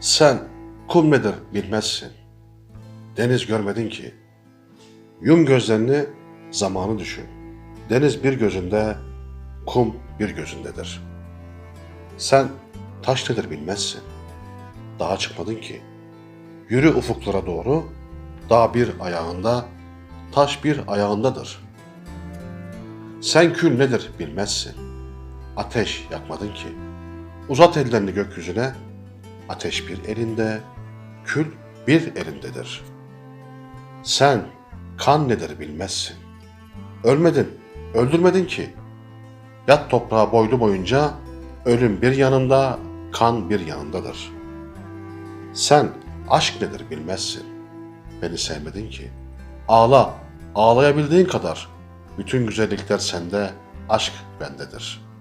Sen kum nedir bilmezsin. Deniz görmedin ki. Yum gözlerini zamanı düşün. Deniz bir gözünde, kum bir gözündedir. Sen taş nedir bilmezsin. Dağa çıkmadın ki. Yürü ufuklara doğru, dağ bir ayağında, taş bir ayağındadır. Sen kül nedir bilmezsin. Ateş yakmadın ki. Uzat ellerini gökyüzüne, ateş bir elinde, kül bir elindedir. Sen kan nedir bilmezsin. Ölmedin, öldürmedin ki. Yat toprağa boylu boyunca, ölüm bir yanında, kan bir yanındadır. Sen aşk nedir bilmezsin. Beni sevmedin ki. Ağla, ağlayabildiğin kadar. Bütün güzellikler sende, aşk bendedir.''